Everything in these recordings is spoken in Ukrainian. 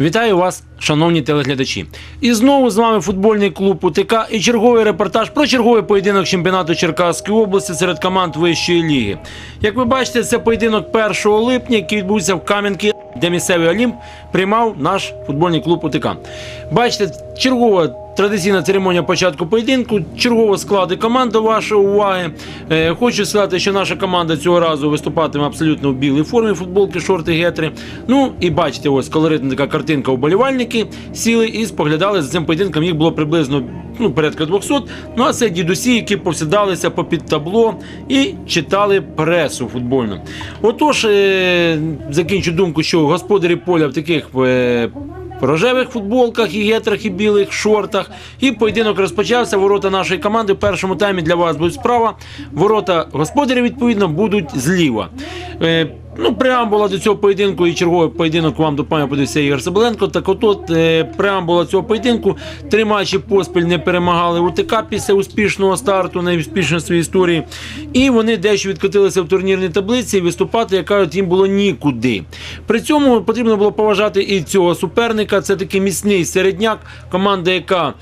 Вітаю вас, шановні телеглядачі. І знову з вами футбольний клуб УТК і черговий репортаж про черговий поєдинок чемпіонату Черкаської області серед команд вищої ліги. Як ви бачите, це поєдинок 1 липня, який відбувся в Кам'янки, де місцевий Олімп приймав наш футбольний клуб УТК. Бачите, чергова традиційна церемонія початку поєдинку, чергово склади команд до вашої уваги. Е, хочу сказати, що наша команда цього разу виступатиме абсолютно в білій формі футболки, шорти, гетри. Ну і бачите, ось колоритна така картинка. Вболівальники сіли і споглядали за цим поєдинком. Їх було приблизно ну, порядка 200. Ну а це дідусі, які повсідалися попід табло і читали пресу футбольну. Отож, е, закінчу думку, що господарі поля в таких. Е, рожевих футболках і гетрах, і білих шортах. І поєдинок розпочався. Ворота нашої команди в першому таймі для вас будуть справа. Ворота господарів, відповідно, будуть зліва. Ну, преамбула до цього поєдинку і черговий поєдинок вам допомагає подивився Ігор Соболенко. Так от е, преамбула цього поєдинку. Три матчі поспіль не перемагали УТК після успішного старту, найуспішніше в своїй історії. І вони дещо відкотилися в турнірній таблиці і виступати, як кажуть, їм було нікуди. При цьому потрібно було поважати і цього суперника. Це такий міцний середняк, команда, яка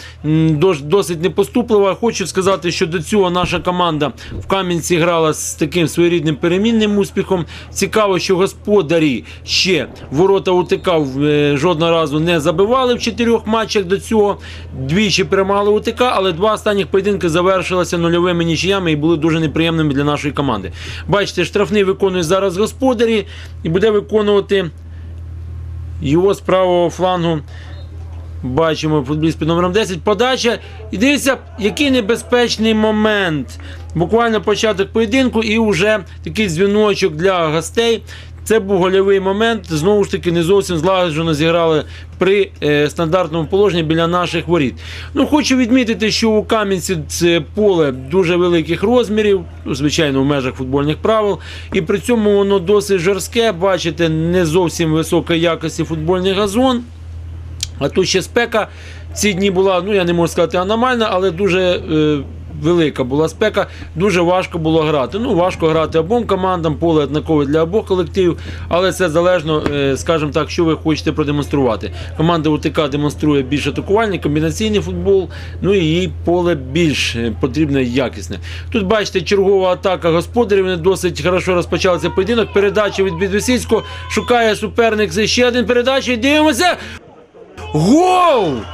досить непоступлива. Хочу сказати, що до цього наша команда в Кам'янці грала з таким своєрідним перемінним успіхом. Цікаво, що господарі ще ворота УТК е, жодного разу не забивали в чотирьох матчах до цього. Двічі перемагали УТК, але два останніх поєдинки завершилися нульовими нічиями і були дуже неприємними для нашої команди. Бачите, штрафний виконує зараз господарі і буде виконувати його з правого флангу. Бачимо футболіст під номером 10. Подача. І дивіться, який небезпечний момент. Буквально початок поєдинку, і вже такий дзвіночок для гостей. Це був гольовий момент. Знову ж таки, не зовсім злагоджено зіграли при е, стандартному положенні біля наших воріт. Ну, хочу відмітити, що у Кам'янці це поле дуже великих розмірів, звичайно, в межах футбольних правил. І при цьому воно досить жорстке. Бачите, не зовсім високої якості футбольний газон. А тут ще спека ці дні була, ну я не можу сказати аномальна, але дуже е, велика була спека. Дуже важко було грати. Ну, важко грати обом командам, поле однакове для обох колективів, але це залежно, е, скажімо так, що ви хочете продемонструвати. Команда УТК демонструє більш атакувальний, комбінаційний футбол, ну і їй поле більш е, потрібне і якісне. Тут бачите, чергова атака господарів. Вони досить хорошо розпочали цей поєдинок. Передача від Підвисицького шукає суперник. Ще один передача. Дивимося. Гол!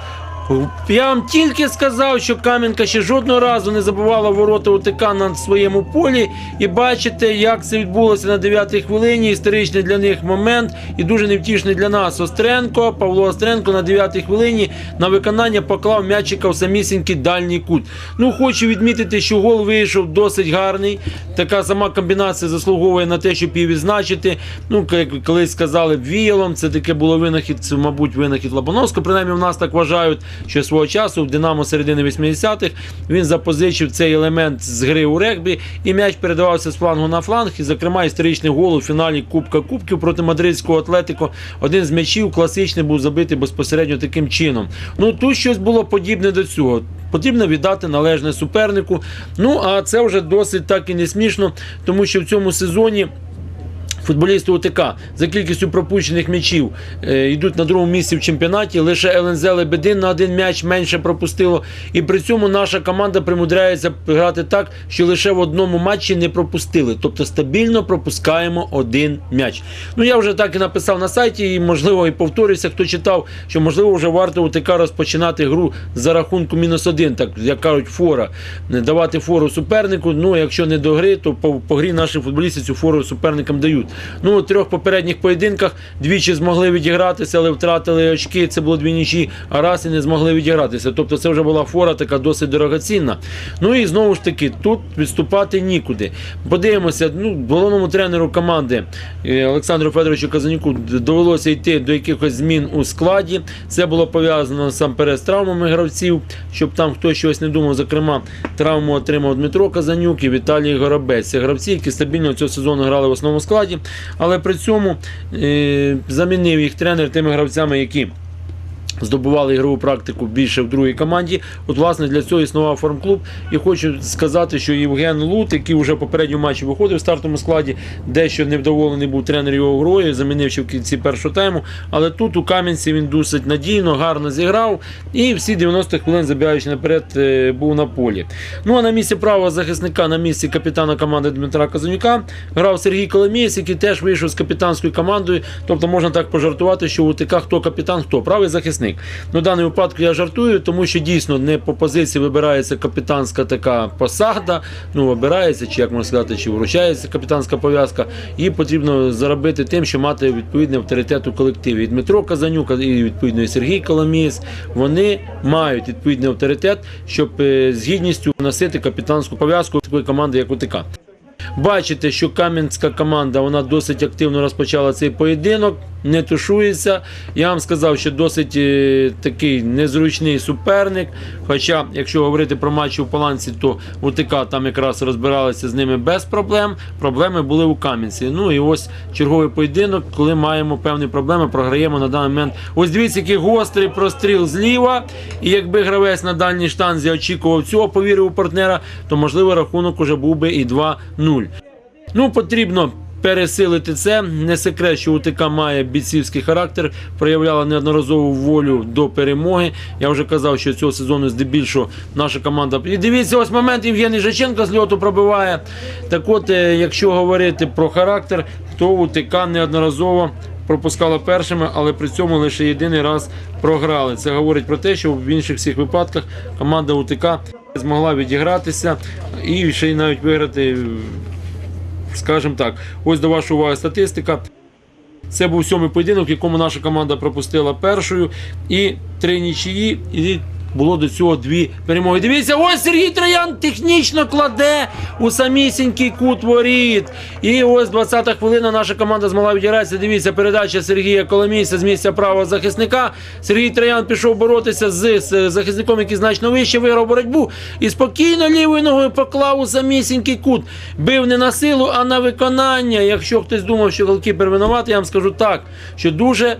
Я вам тільки сказав, що Кам'янка ще жодного разу не забувала ворота УТК на своєму полі. І бачите, як це відбулося на 9-й хвилині. Історичний для них момент і дуже невтішний для нас. Остренко, Павло Остренко на 9-й хвилині на виконання поклав м'ячика в самісінький дальній кут. Ну, хочу відмітити, що гол вийшов досить гарний. Така сама комбінація заслуговує на те, щоб її відзначити. Ну, як колись сказали, віялом. Це таке було винахід, мабуть, винахід Лобановського. Принаймні, в нас так вважають, що свого часу в Динамо середини 80-х він запозичив цей елемент з гри у регбі, і м'яч передавався з флангу на фланг. І, зокрема, історичний гол у фіналі Кубка Кубків проти мадридського Атлетико. Один з м'ячів класичний був забитий безпосередньо таким чином. Ну тут щось було подібне до цього. Потрібно віддати належне супернику. Ну а це вже досить так і не смішно, тому що в цьому сезоні. Футболісти УТК за кількістю пропущених м'ячів е, йдуть на другому місці в чемпіонаті. Лише ЛНЗ Лебедин на один м'яч менше пропустило. І при цьому наша команда примудряється грати так, що лише в одному матчі не пропустили. Тобто стабільно пропускаємо один м'яч. Ну я вже так і написав на сайті, і можливо і повторюся, хто читав, що можливо вже варто УТК розпочинати гру за рахунку мінус один, так як кажуть, фора. Давати фору супернику. Ну, якщо не до гри, то по, по грі наші футболісти цю фору суперникам дають. Ну, у трьох попередніх поєдинках двічі змогли відігратися, але втратили очки. Це було дві нічі, а раз і не змогли відігратися. Тобто це вже була фора така досить дорогоцінна. Ну і знову ж таки, тут відступати нікуди. Подивимося, ну, головному тренеру команди е, Олександру Федоровичу Казанюку довелося йти до якихось змін у складі. Це було пов'язано насамперед з травмами гравців, щоб там хтось щось не думав. Зокрема, травму отримав Дмитро Казанюк і Віталій Горобець. Це гравці, які стабільно цього сезону грали в основному складі, але при цьому е, замінив їх тренер тими гравцями, які здобували ігрову практику більше в другій команді. От, власне, для цього існував формклуб. І хочу сказати, що Євген Лут, який вже в попередньому матчі виходив в стартовому складі, дещо невдоволений був тренер його грою, замінив ще в кінці першого тайму. Але тут у Кам'янці він досить надійно, гарно зіграв. І всі 90 хвилин, забігаючи наперед, е, був на полі. Ну а на місці правого захисника, на місці капітана команди Дмитра Казанюка, грав Сергій Коломієць, який теж вийшов з капітанською командою. Тобто можна так пожартувати, що у ТК хто капітан, хто правий захисник. Ну, в даному випадку я жартую, тому що дійсно не по позиції вибирається капітанська така посада. Ну, вибирається, чи як можна сказати, чи вручається капітанська пов'язка. Її потрібно заробити тим, що мати відповідний авторитет у колективі. І Дмитро Казанюк, і відповідно і Сергій Коломієць, вони мають відповідний авторитет, щоб е, з гідністю носити капітанську пов'язку такої команди, як УТК. Бачите, що Кам'янська команда вона досить активно розпочала цей поєдинок, не тушується. Я вам сказав, що досить е, такий незручний суперник. Хоча, якщо говорити про матчі у Паланці, то УТК там якраз розбиралися з ними без проблем. Проблеми були у Кам'янці. Ну і ось черговий поєдинок, коли маємо певні проблеми, програємо на даний момент. Ось дивіться, який гострий простріл зліва. І якби гравець на дальній штанзі очікував цього, повірив у партнера, то можливо рахунок уже був би і 2-0. Ну, потрібно пересилити це. Не секрет, що УТК має бійцівський характер, проявляла неодноразову волю до перемоги. Я вже казав, що цього сезону здебільшого наша команда. І дивіться, ось момент Євгеній Жаченко з льоту пробиває. Так от, е, якщо говорити про характер, то УТК неодноразово. Пропускала першими, але при цьому лише єдиний раз програли. Це говорить про те, що в інших всіх випадках команда УТК змогла відігратися і ще й навіть виграти Скажімо так, ось до вашої уваги статистика. Це був сьомий поєдинок, якому наша команда пропустила першою і три нічиї. І було до цього дві перемоги. Дивіться, ось Сергій Троян технічно кладе у самісінький кут воріт. І ось 20-та хвилина наша команда змогла відігратися. Дивіться, передача Сергія Коломійця з місця правого захисника. Сергій Троян пішов боротися з захисником, який значно вище виграв боротьбу. І спокійно лівою ногою поклав у самісінький кут. Бив не на силу, а на виконання. Якщо хтось думав, що голкіпер винуватий, я вам скажу так, що дуже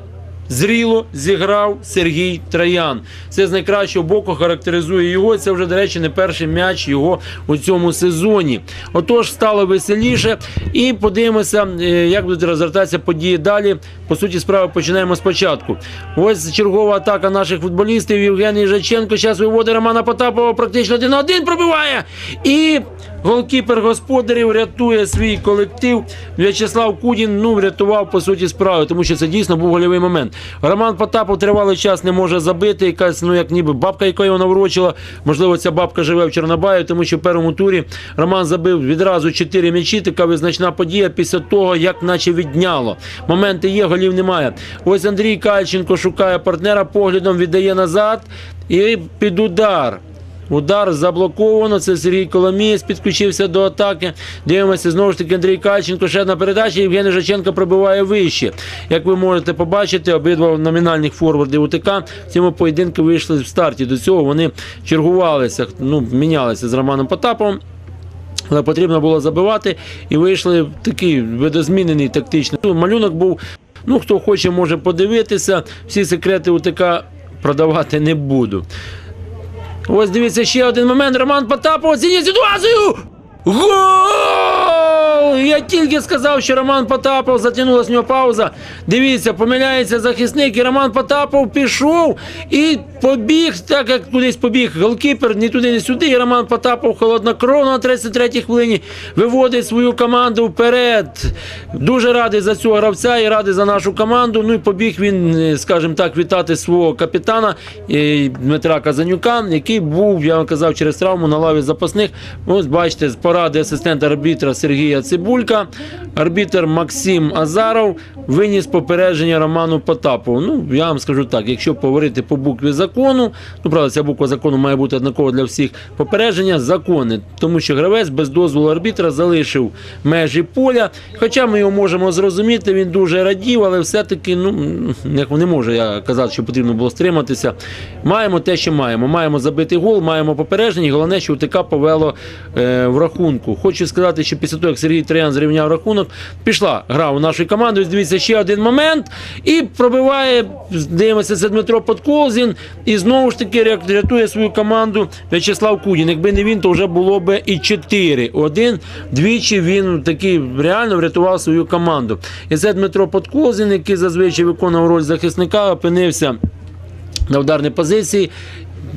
Зріло зіграв Сергій Троян. Це з найкращого боку характеризує його. Це вже, до речі, не перший м'яч його у цьому сезоні. Отож, стало веселіше. І подивимося, е, як будуть розвертатися події далі. По суті, справи починаємо спочатку. Ось чергова атака наших футболістів. Євгеній Жаченко. Зараз виводить Романа Потапова практично один на один пробиває. І голкіпер господарів рятує свій колектив. В'ячеслав Кудін ну, врятував по суті справи, тому що це дійсно був гольовий момент. Роман Потапов тривалий час не може забити. Якась, ну як ніби бабка, яка його наврочила. Можливо, ця бабка живе в Чорнобаї, тому що в першому турі Роман забив відразу 4 м'ячі. Така визначна подія після того, як наче відняло. Моменти є, голів немає. Ось Андрій Кальченко шукає партнера, поглядом віддає назад і під удар. Удар заблоковано. Це Сергій Коломієць підключився до атаки. Дивимося знову ж таки Андрій Кальченко. Ще одна передача. Євгеній Жаченко пробиває вище. Як ви можете побачити, обидва номінальних форварди УТК в цьому поєдинку вийшли в старті. До цього вони чергувалися, ну, мінялися з Романом Потаповим. Але потрібно було забивати і вийшли такий видозмінений тактичний. Ну, Малюнок був. Ну, хто хоче, може подивитися. Всі секрети УТК продавати не буду. Ось дивіться ще один момент. Роман Потапов оцінює ситуацію. Гол! Я тільки сказав, що Роман Потапов затягнула з нього пауза. Дивіться, помиляється захисник, і Роман Потапов пішов і побіг, так як кудись побіг голкіпер, ні туди, ні сюди. І Роман Потапов холоднокровно на 33-й хвилині виводить свою команду вперед. Дуже радий за цього гравця і радий за нашу команду. Ну і побіг він, е, скажімо так, вітати свого капітана е, Дмитра Казанюка, який був, я вам казав, через травму на лаві запасних. Ось бачите, з поради асистента арбітра Сергія Цибулька, арбітр Максим Азаров виніс попередження Роману Потапову. Ну, я вам скажу так, якщо говорити по букві закону, ну правда, ця буква закону має бути однакова для всіх. Попередження законне, тому що гравець без дозволу арбітра залишив межі поля. Хоча ми його можемо зрозуміти, він дуже радів, але все-таки ну як не можу я казати, що потрібно було стриматися. Маємо те, що маємо. Маємо забити гол, маємо попередження. Головне, що УТК повело е, в рахунку. Хочу сказати, що після того, як Сергій Троян зрівняв рахунок. Пішла гра у нашої команди. Ось Дивіться, ще один момент. І пробиває, дивимося, це Дмитро Подколзін. І знову ж таки рятує свою команду В'ячеслав Кудін. Якби не він, то вже було б і 4-1. Двічі він таки реально врятував свою команду. І це Дмитро Подколзін, який зазвичай виконував роль захисника, опинився на ударній позиції.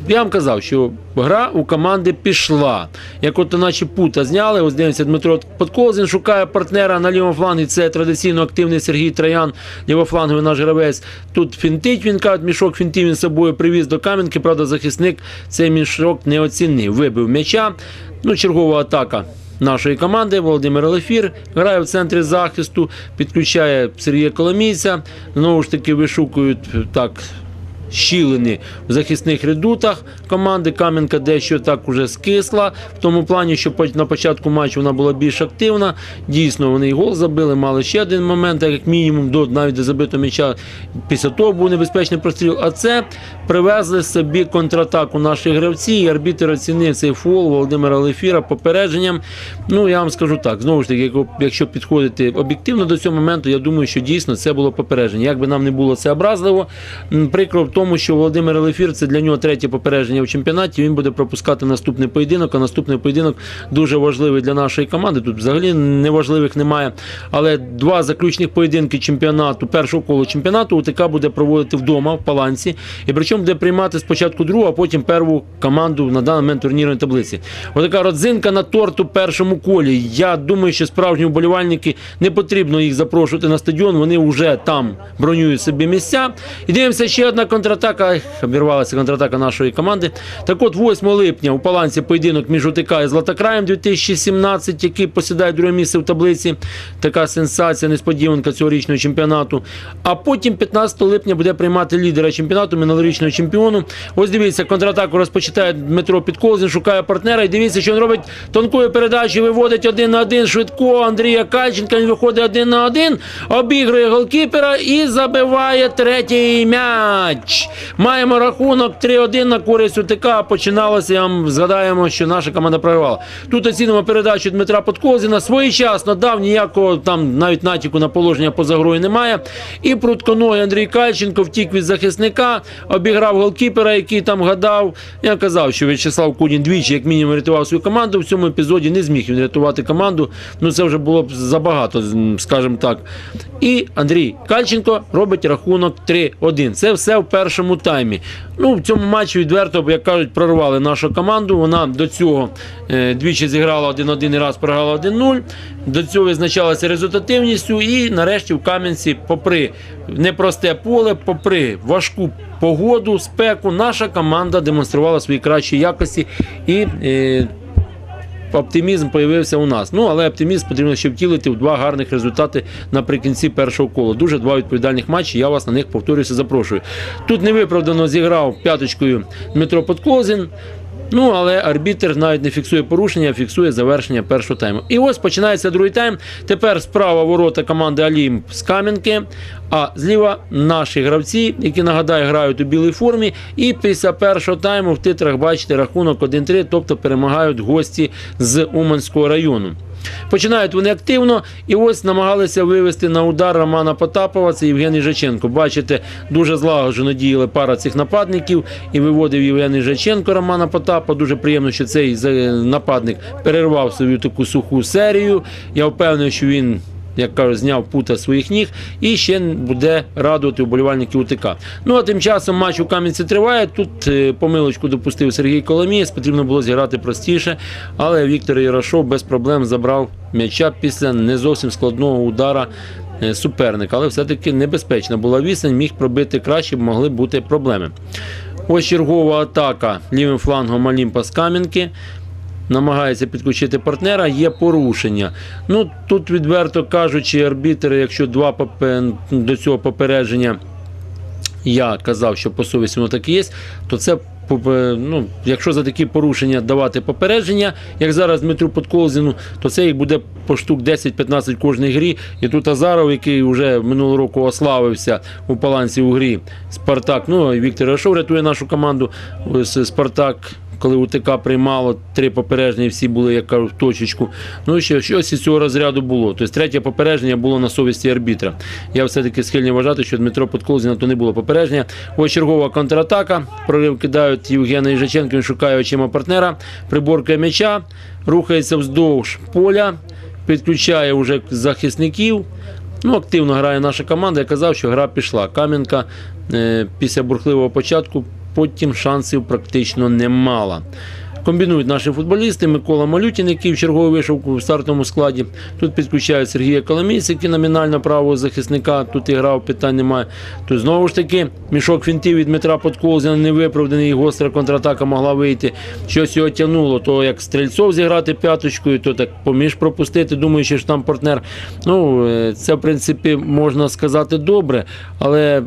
Я вам казав, що гра у команди пішла. Як от наче пута зняли, ось дивимося, Дмитро Подкозин шукає партнера на лівому флангі. Це традиційно активний Сергій Троян, лівофланговий наш гравець. Тут фінтить, він каже, мішок фінтів він з собою привіз до Кам'янки. Правда, захисник цей мішок не оцінив. Вибив м'яча. Ну, чергова атака. Нашої команди Володимир Лефір грає в центрі захисту, підключає Сергія Коломійця. Знову ж таки вишукують так щілини в захисних редутах команди. Кам'янка дещо так уже скисла, в тому плані, що на початку матчу вона була більш активна. Дійсно, вони і гол забили, мали ще один момент, як мінімум, до навіть до забитого м'яча. Після того був небезпечний простріл. А це привезли собі контратаку наші гравці. І арбітер оцінив цей фол Володимира Лефіра попередженням. Ну, я вам скажу так, знову ж таки, якщо підходити об'єктивно до цього моменту, я думаю, що дійсно це було попередження. Як би нам не було це образливо, прикро в тому, що Володимир Лефір це для нього третє попередження в чемпіонаті. Він буде пропускати наступний поєдинок. А наступний поєдинок дуже важливий для нашої команди. Тут взагалі неважливих немає. Але два заключних поєдинки чемпіонату, першого колу чемпіонату УТК буде проводити вдома в Паланці. І причому буде приймати спочатку другу, а потім перву команду на даний момент турнірної таблиці. Отака родзинка на торту першому колі. Я думаю, що справжні вболівальники не потрібно їх запрошувати на стадіон. Вони вже там бронюють собі місця. І дивимося ще одна контратака. Обірвалася контратака нашої команди. Так от 8 липня у Паланці поєдинок між УТК і Златокраєм 2017, який посідає друге місце в таблиці. Така сенсація, несподіванка цьогорічного чемпіонату. А потім 15 липня буде приймати лідера чемпіонату, минулорічного чемпіону. Ось дивіться, контратаку розпочинає Дмитро Підколзін, шукає партнера. І дивіться, що він робить тонкою передачею, виводить один на один швидко. Андрія Кальченка. Він виходить один на один, обігрує голкіпера і забиває третій м'яч. Маємо рахунок 3-1 на користь УТК. Починалося, я вам згадаємо, що наша команда програвала. Тут оцінимо передачу Дмитра Подкозіна. Своєчасно дав ніякого там навіть натяку на положення поза грою немає. І прутконогий Андрій Кальченко втік від захисника, обіграв голкіпера, який там гадав. Я казав, що В'ячеслав Кудін двічі, як мінімум, рятував свою команду. В цьому епізоді не зміг він рятувати команду. Ну це вже було б забагато, скажімо так. І Андрій Кальченко робить рахунок 3-1. Це все в першому таймі. Ну, в цьому матчі відверто, як кажуть, прорвали нашу команду. Вона до цього е, двічі зіграла 1-1 і раз програла 1-0. До цього визначалася результативністю. І нарешті в Кам'янці, попри непросте поле, попри важку погоду, спеку, наша команда демонструвала свої кращі якості і. Оптимізм появився у нас. Ну але оптимізм потрібно ще втілити в два гарних результати наприкінці першого кола. Дуже два відповідальних матчі. Я вас на них повторюся, запрошую. Тут невиправдано зіграв п'яточкою Дмитро Подкозін. Ну, але арбітер навіть не фіксує порушення, а фіксує завершення першого тайму. І ось починається другий тайм. Тепер справа ворота команди Олімп з Кам'янки, а зліва наші гравці, які нагадаю, грають у білій формі. І після першого тайму в титрах бачите рахунок 1-3, тобто перемагають гості з Уманського району. Починають вони активно і ось намагалися вивести на удар Романа Потапова. Це Євген Жаченко. Бачите, дуже злагоджено діяли пара цих нападників і виводив Євген Жаченко Романа Потапа. Дуже приємно, що цей е, нападник перервав свою таку суху серію. Я впевнений, що він. Як кажуть, зняв пута своїх ніг і ще буде радувати уболівальників УТК. Ну а тим часом матч у Кам'янці триває. Тут е, помилочку допустив Сергій Коломієць, потрібно було зіграти простіше, але Віктор Ярошов без проблем забрав м'яча після не зовсім складного удара е, суперника. Але все-таки небезпечна була відстань, міг пробити краще, могли бути проблеми. Ось чергова атака лівим флангом Алімпа з Кам'янки намагається підключити партнера, є порушення. Ну тут відверто кажучи, арбітри, якщо два до цього попередження я казав, що по совісті воно так і є, то це ну, якщо за такі порушення давати попередження, як зараз Дмитру Подколзіну, то це їх буде по штук 10-15 в кожній грі. І тут Азаров, який вже минулого року ославився у паланці у грі Спартак. Ну і Віктор Рашов рятує нашу команду. Спартак коли УТК приймало три попередження, всі були, як кажуть, в точечку. Ну, ще щось із цього розряду було. Тобто третє попередження було на совісті арбітра. Я все-таки схильний вважати, що Дмитро Подколзі на то не було попередження. Ось чергова контратака. Прорив кидають Євгена Їжаченко, він шукає очима партнера, приборкає м'яча, рухається вздовж поля, підключає вже захисників. Ну, активно грає наша команда. Я казав, що гра пішла. Кам'янка е, після бурхливого початку потім шансів практично не мала. Комбінують наші футболісти. Микола Малютін, який в черговий вийшов у стартовому складі. Тут підключають Сергія Коломійця, який номінально правого захисника. Тут і грав, питань немає. Тут знову ж таки мішок фінтів від Дмитра Подколзіна невиправданий, гостра контратака могла вийти. Щось його тягнуло, то як стрільцов зіграти п'яточкою, то так поміж пропустити, думаючи, що там партнер. Ну, е, це в принципі можна сказати добре, але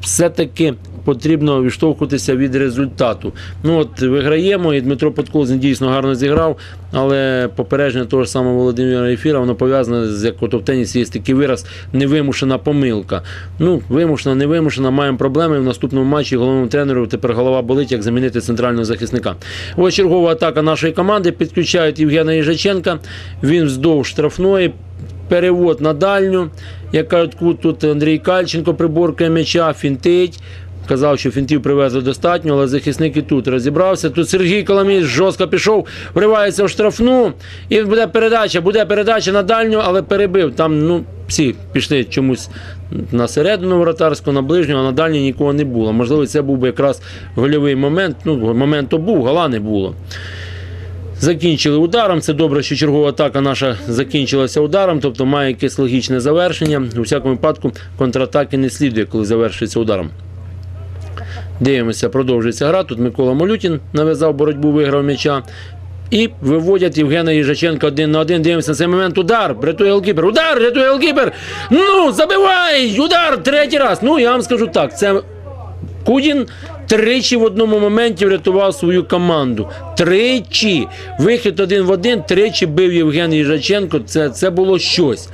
все-таки потрібно відштовхуватися від результату. Ну от виграємо, і Дмитро Подколзін дійсно гарно зіграв, але попередження того ж самого Володимира Ефіра, воно пов'язане з як от в тенісі є такий вираз невимушена помилка. Ну, вимушена, невимушена, маємо проблеми. В наступному матчі головному тренеру тепер голова болить, як замінити центрального захисника. Ось чергова атака нашої команди. Підключають Євгена Їжаченка. Він вздовж штрафної. Перевод на дальню. Як кажуть, кут тут Андрій Кальченко приборкає м'яча, фінтить. Казав, що фінтів привезли достатньо, але захисник і тут розібрався. Тут Сергій Коломієць жорстко пішов, вривається в штрафну. І буде передача, буде передача на дальню, але перебив. Там ну, всі пішли чомусь на середину вратарську, на ближню, а на дальню нікого не було. Можливо, це був би якраз гольовий момент. Ну, момент то був, гола не було. Закінчили ударом. Це добре, що чергова атака наша закінчилася ударом, тобто має якесь логічне завершення. У всякому випадку контратаки не слідує, коли завершується ударом. Дивимося, продовжується гра. Тут Микола Молютін нав'язав боротьбу, виграв м'яча. І виводять Євгена Їжаченка один на один. Дивимося на цей момент. Удар. Рятує голкіпер. Удар! Рятує голкіпер! Ну, забивай! Удар! Третій раз. Ну, я вам скажу так. Це Кудін тричі в одному моменті врятував свою команду. Тричі. Вихід один в один, тричі бив Євген Їжаченко. Це, це було щось.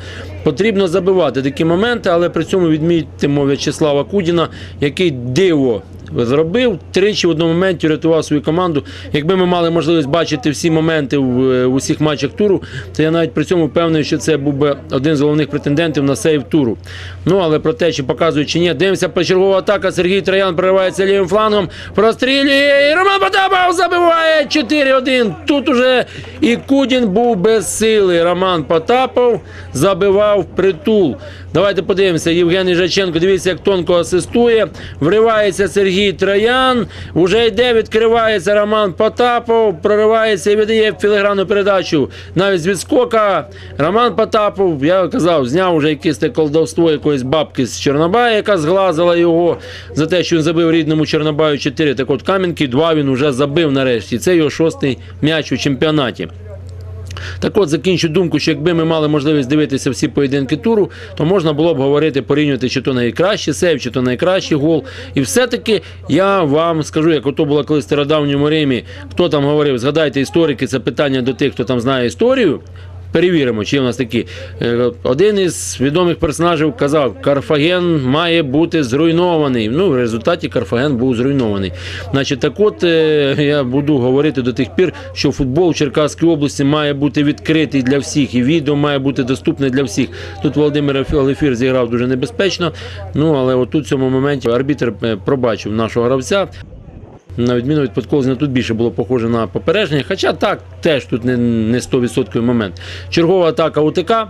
Потрібно забивати такі моменти, але при цьому відмітимо В'ячеслава Кудіна, який диво зробив. Тричі в одному моменті врятував свою команду. Якби ми мали можливість бачити всі моменти в, е, в усіх матчах туру, то я навіть при цьому впевнений, що це був би один з головних претендентів на сейв туру. Ну але про те, чи показують чи ні, дивимося почергова атака. Сергій Троян проривається лівим флангом, прострілює. І Роман Потапов забиває 4-1. Тут уже і Кудін був без сили. Роман Потапов забивав притул. Давайте подивимося. Євген Іжаченко, дивіться, як тонко асистує. Вривається Сергій Троян. Уже йде, відкривається Роман Потапов, проривається і видає філігранну передачу. Навіть з відскока. Роман Потапов, я казав, зняв вже якесь те колдовство якоїсь бабки з Чорнобая, яка зглазила його за те, що він забив рідному Чорнобаю 4. Так от Кам'янки 2 він вже забив нарешті. Це його шостий м'яч у чемпіонаті. Так от закінчу думку, що якби ми мали можливість дивитися всі поєдинки туру, то можна було б говорити, порівнювати, чи то найкращий сейв, чи то найкращий гол. І все-таки я вам скажу, як ото було колись в стародавньому Римі, хто там говорив, згадайте історики, це питання до тих, хто там знає історію. Перевіримо, чи у нас такі. Е, Один із відомих персонажів казав, Карфаген має бути зруйнований. Ну, в результаті Карфаген був зруйнований. Значить, так от е, я буду говорити до тих пір, що футбол в Черкаській області має бути відкритий для всіх, і відео має бути доступне для всіх. Тут Володимир Алефір зіграв дуже небезпечно. Ну, але отут в цьому моменті арбітр е, пробачив нашого гравця. На відміну від подколзня, тут більше було похоже на попередження. Хоча так, теж тут не, не 100% момент. Чергова атака УТК.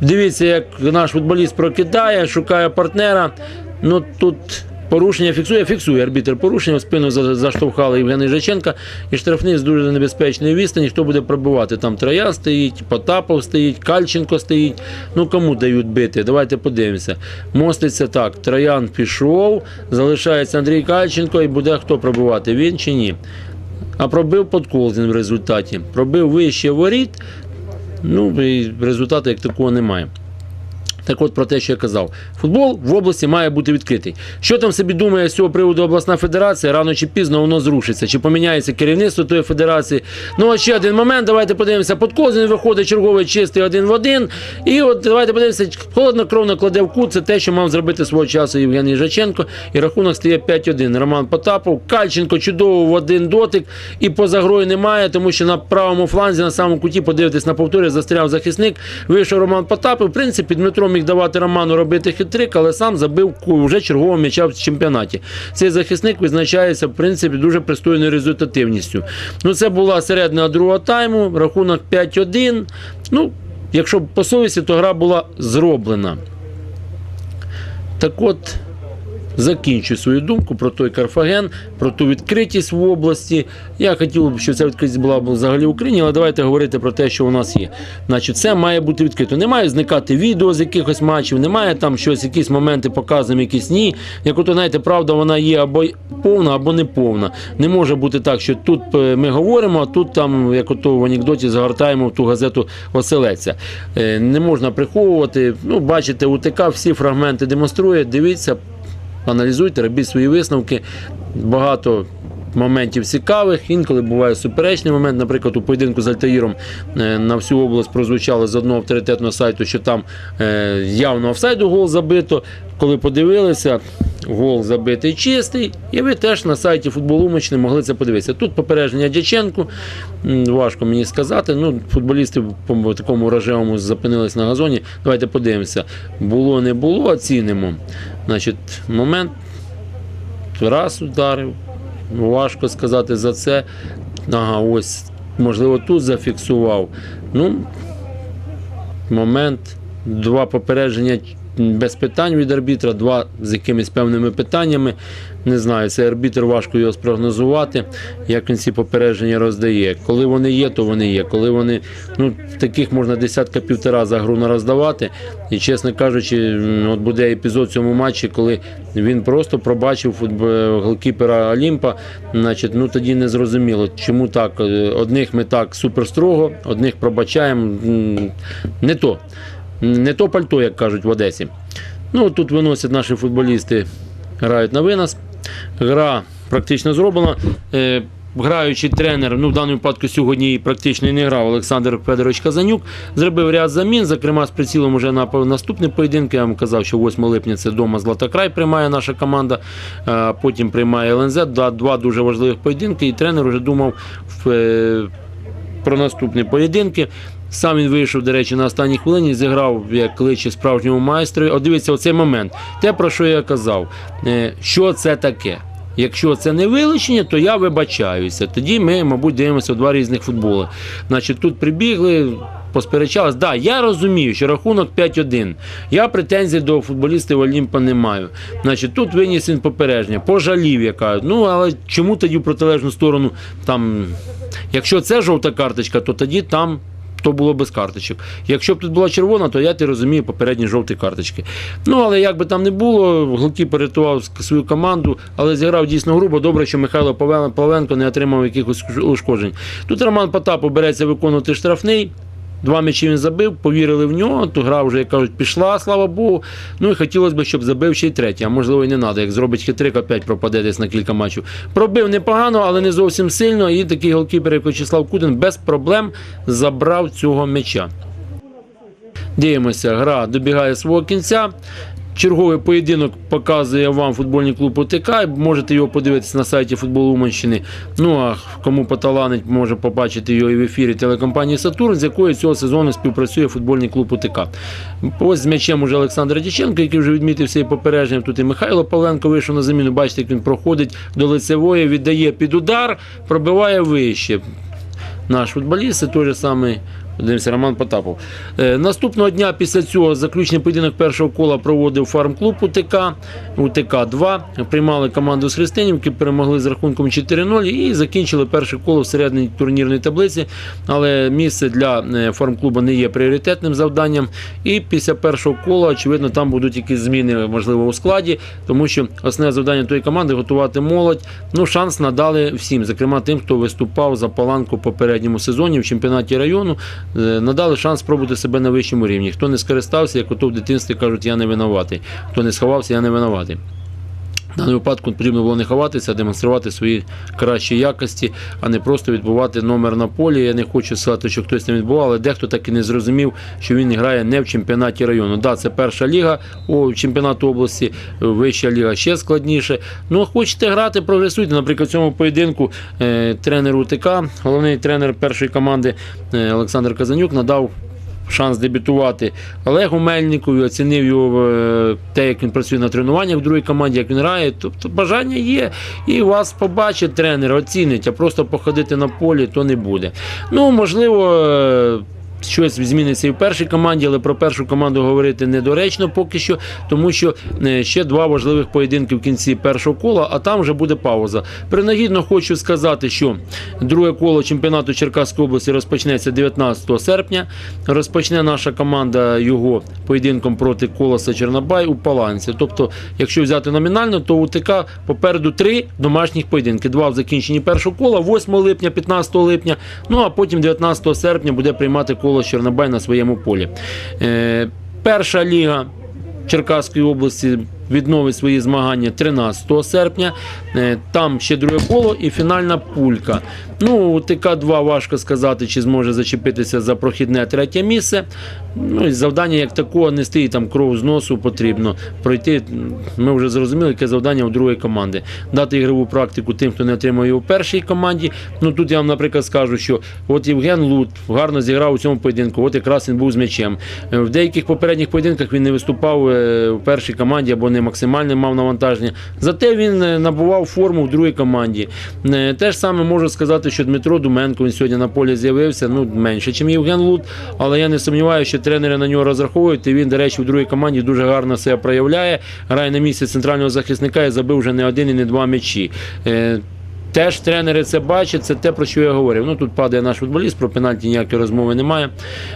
Дивіться, як наш футболіст прокидає, шукає партнера. Ну тут порушення фіксує, фіксує арбітр порушення. В спину за- заштовхали Євгена Жаченка. І штрафний з дуже небезпечної відстані. Хто буде пробивати? Там Троян стоїть, Потапов стоїть, Кальченко стоїть. Ну кому дають бити? Давайте подивимося. Моститься так. Троян пішов, залишається Андрій Кальченко і буде хто пробивати? Він чи ні? А пробив Подколзін в результаті. Пробив вище воріт. Ну і результату як такого немає. Так от про те, що я казав, футбол в області має бути відкритий. Що там собі думає з цього приводу обласна федерація, рано чи пізно воно зрушиться, чи поміняється керівництво тої федерації. Ну а ще один момент, давайте подивимося. Подкозин виходить черговий чистий один в один. І от давайте подивимося, холоднокровно кладе в кут. Це те, що мав зробити свого часу Євгеній Жаченко. І рахунок стає 5-1. Роман Потапов, Кальченко чудово в один дотик. І поза грою немає, тому що на правому фланзі, на самому куті, подивитись на повторі, застряв захисник. Вийшов Роман Потапов. В принципі, Дмитро міг давати Роману робити хитрик, але сам забив вже чергового м'яча в чемпіонаті. Цей захисник визначається в принципі дуже пристойною результативністю. Ну, це була середина другого тайму, рахунок 5-1. Ну, якщо по совісті, то гра була зроблена. Так от. Закінчу свою думку про той Карфаген, про ту відкритість в області. Я хотів б, щоб ця відкритість була взагалі в Україні, але давайте говорити про те, що у нас є. Значить, це має бути відкрито. Не має зникати відео з якихось матчів, немає там щось, якісь моменти показуємо, якісь ні. Як ото, знаєте, правда, вона є або повна, або не повна. Не може бути так, що тут е, ми говоримо, а тут там, як ото в анекдоті, загортаємо в ту газету оселеця. Е, Не можна приховувати. Ну, бачите, УТК всі фрагменти демонструє. Дивіться, аналізуйте, робіть свої висновки. Багато моментів цікавих, інколи буває суперечний момент. Наприклад, у поєдинку з Альтаїром е, на всю область прозвучало з одного авторитетного сайту, що там е, явно офсайду гол забито. Коли подивилися, гол забитий чистий, і ви теж на сайті футболу Умичне могли це подивитися. Тут попередження Дяченку, важко мені сказати. Ну, футболісти по такому рожевому запинились на газоні. Давайте подивимося. Було, не було, оцінимо. Значить, момент раз ударив. Важко сказати за це. Ага, ось, можливо, тут зафіксував. Ну, момент, два попередження без питань від арбітра, два з якимись певними питаннями. Не знаю, це арбітр важко його спрогнозувати, як він ці попередження роздає. Коли вони є, то вони є. Коли вони, ну, таких можна десятка півтора за гру роздавати. І, чесно кажучи, от буде епізод в цьому матчі, коли він просто пробачив футб- голкіпера Олімпа. Значить, ну тоді не зрозуміло, чому так. Е, Одних ми так супер строго, одних пробачаємо. Не то. Не то пальто, як кажуть в Одесі. Ну, тут виносять наші футболісти, грають на винос. Гра практично зроблена. Е, Граючий тренер, ну в даному випадку сьогодні практично і не грав Олександр Федорович Казанюк, зробив ряд замін, зокрема з прицілом уже на наступний поєдинок. Я вам казав, що 8 липня це вдома Златокрай приймає наша команда, потім приймає ЛНЗ. Два, дуже важливих поєдинки, і тренер вже думав е, про наступні поєдинки. Сам він вийшов, до речі, на останній хвилині, зіграв як кличе справжньому майстру. От дивіться, оцей момент. Те, про що я казав, Е, що це таке. Якщо це не вилучення, то я вибачаюся. Тоді ми, мабуть, дивимося два різних футболи. Значить, тут прибігли, посперечались. Да, я розумію, що рахунок 5-1. Я претензій до футболістів Олімпа не маю. Значить, тут виніс він попередження, пожалів, яка. Ну, але чому тоді в протилежну сторону там. Якщо це жовта карточка, то тоді там то було без карточок. Якщо б тут була червона, то я ти розумію попередні жовті карточки. Ну, але як би там не було, Глукі порятував свою команду, але зіграв дійсно грубо. Добре, що Михайло Павленко не отримав якихось ушкоджень. Тут Роман Потапов береться виконувати штрафний. Два м'ячі він забив, повірили в нього, то гра вже, як кажуть, пішла, слава Богу. Ну і хотілося б, щоб забив ще й третій, а можливо і не треба. Як зробить хитрик, опять пропаде десь на кілька матчів. Пробив непогано, але не зовсім сильно. І такий голкіпер, як Вячеслав Кудин, без проблем забрав цього м'яча. Дивимося, гра добігає свого кінця. Черговий поєдинок показує вам футбольний клуб ОТК. Можете його подивитися на сайті футболу Уманщини. Ну а кому поталанить, може побачити його і в ефірі телекомпанії Сатурн, з якою цього сезону співпрацює футбольний клуб ОТК. Ось з м'ячем уже Олександр Дяченко, який вже відмітився і попередженням. Тут і Михайло Павленко вийшов на заміну. Бачите, як він проходить до лицевої, віддає під удар, пробиває вище. Наш футболіст це той же самий. Дивимося, Роман Потапов. Е, наступного дня після цього заключний поєдинок першого кола проводив фарм-клуб УТК, УТК-2. Приймали команду з Христинівки, перемогли з рахунком 4-0 і закінчили перше коло всередині турнірної таблиці. Але місце для е, фарм-клубу не є пріоритетним завданням. І після першого кола, очевидно, там будуть якісь зміни, можливо, у складі, тому що основне завдання тої команди готувати молодь. Ну, шанс надали всім, зокрема тим, хто виступав за паланку в попередньому сезоні в чемпіонаті району. Е, надали шанс спробувати себе на вищому рівні. Хто не скористався, як ото в дитинстві кажуть, я не винуватий. Хто не сховався, я не винуватий. В даному випадку потрібно було не ховатися, а демонструвати свої кращі якості, а не просто відбувати номер на полі. Я не хочу сказати, що хтось не відбував, але дехто так і не зрозумів, що він грає не в чемпіонаті району. Да, це перша ліга о, чемпіонату області, вища ліга ще складніше. Ну, хочете грати, прогресуйте. Наприклад, в цьому поєдинку е, тренер УТК, головний тренер першої команди е, Олександр Казанюк надав шанс дебютувати Олегу Мельникові, оцінив його е, те, як він працює на тренуваннях в другій команді, як він грає. Тобто бажання є, і вас побачить тренер, оцінить, а просто походити на полі то не буде. Ну, можливо. Щось зміниться і в першій команді, але про першу команду говорити недоречно поки що, тому що е, ще два важливих поєдинки в кінці першого кола, а там вже буде пауза. Принагідно хочу сказати, що друге коло чемпіонату Черкаської області розпочнеться 19 серпня. Розпочне наша команда його поєдинком проти Колоса Чорнобай у Паланці. Тобто, якщо взяти номінально, то у ТК попереду три домашніх поєдинки. Два в закінченні першого кола, 8 липня, 15 липня. Ну а потім 19 серпня буде приймати коло Чорнобай на своєму полі. Е, перша ліга Черкаської області відновить свої змагання 13 серпня. Е, Там ще друге коло і фінальна пулька. Ну, у ТК-2 важко сказати, чи зможе зачепитися за прохідне третє місце. Ну, і завдання як такого не стоїть там кров з носу потрібно пройти. Ми вже зрозуміли, яке завдання у другої команди. Дати ігрову практику тим, хто не отримує його у першій команді. Ну тут я вам, наприклад, скажу, що от Євген Лут гарно зіграв у цьому поєдинку. От якраз він був з м'ячем. Е, В деяких попередніх поєдинках він не виступав е, в першій команді або не максимальне мав навантаження. Зате він е, набував форму в другій команді. Е, Те ж саме можу сказати, що Дмитро Думенко він сьогодні на полі з'явився. Ну менше, ніж Євген Лут, але я не сумніваюся, що тренери на нього розраховують. І він, до речі, в другій команді дуже гарно себе проявляє. Грає на місці центрального захисника і забив вже не один і не два м'ячі. Теж тренери це бачать, це те, про що я говорив. Ну тут падає наш футболіст, про пенальті ніякої розмови немає.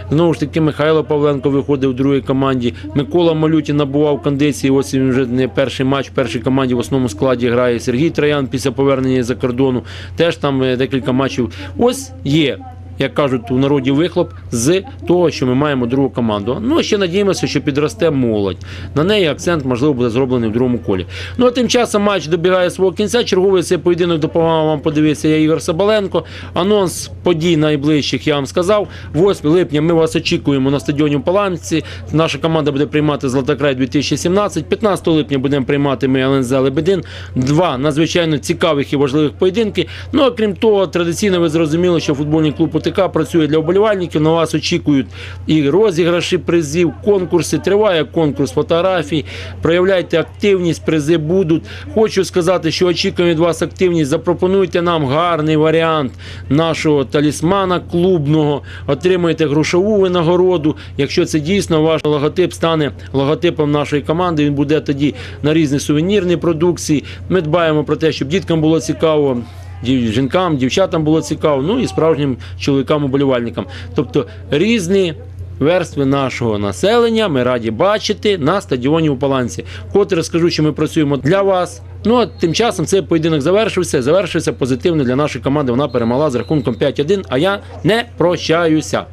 Знову ж таки, Михайло Павленко виходив в другій команді. Микола Малюті набував кондиції. Ось він вже не перший матч в першій команді в основному складі грає. Сергій Троян після повернення за кордону. Теж там е, декілька матчів. Ось є. Як кажуть у народі вихлоп з того, що ми маємо другу команду. Ну ще надіємося, що підросте молодь. На неї акцент можливо буде зроблений в другому колі. Ну а тим часом матч добігає свого кінця. Черговий цей поєдинок допомагав вам подивитися. Я Ігор Соболенко. Анонс подій найближчих я вам сказав. 8 липня ми вас очікуємо на стадіоні в Паланці. Наша команда буде приймати Златокрай 2017. 15 липня будемо приймати ми ЛНЗ Лебедин. Два надзвичайно цікавих і важливих поєдинки. Ну а крім того, традиційно ви зрозуміли, що футбольний клуб УТК працює для вболівальників. На вас очікують і розіграші призів, конкурси. Триває конкурс фотографій. Проявляйте активність, призи будуть. Хочу сказати, що очікуємо від вас активність. Запропонуйте нам гарний варіант нашого талісмана клубного. Отримайте грошову винагороду. Якщо це дійсно ваш логотип стане логотипом нашої команди, він буде тоді на різні сувенірні продукції. Ми дбаємо про те, щоб діткам було цікаво. Жінкам, дівчатам було цікаво, ну і справжнім чоловікам-уболівальникам. Тобто різні верстви нашого населення ми раді бачити на стадіоні у Паланці. Котре скажу, що ми працюємо для вас. Ну а тим часом цей поєдинок завершився. Завершився позитивно для нашої команди. Вона перемогла з рахунком 5-1, а я не прощаюся.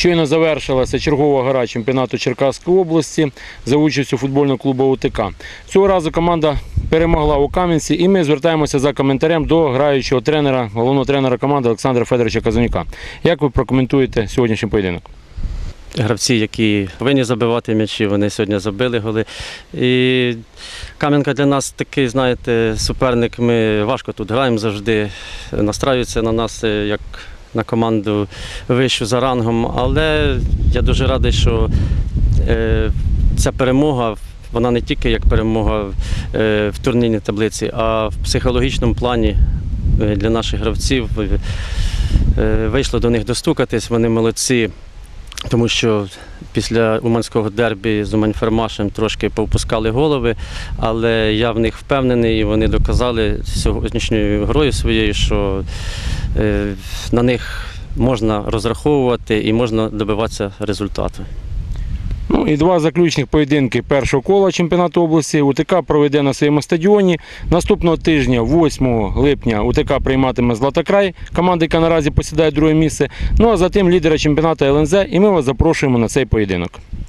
Щойно завершилася чергова гра чемпіонату Черкаської області за участю футбольного клубу УТК. Цього разу команда перемогла у Кам'янці, і ми звертаємося за коментарем до граючого тренера, головного тренера команди Олександра Федоровича Казанюка. Як ви прокоментуєте сьогоднішній поєдинок? гравці, які повинні забивати м'ячі, вони сьогодні забили голи. І Кам'янка для нас такий, знаєте, суперник. Ми важко тут граємо завжди, настраюються на нас е, як на команду вищу за рангом. Але я дуже радий, що е, ця перемога. Вона не тільки як перемога е, в турнірній таблиці, а в психологічному плані е, для наших гравців. Вийшло до них достукатись, вони молодці. Тому що після уманського дербі з Умань-Фермашем трошки повпускали голови, але я в них впевнений, і вони доказали сьогоднішньою грою своєю, що е, на них можна розраховувати і можна добиватися результату. Ну і два заключних поєдинки першого кола чемпіонату області. УТК проведе на своєму стадіоні. Наступного тижня, 8 липня, УТК прийматиме Златокрай, команда, яка наразі посідає друге місце. Ну а затим лідера чемпіонату ЛНЗ, і ми вас запрошуємо на цей поєдинок.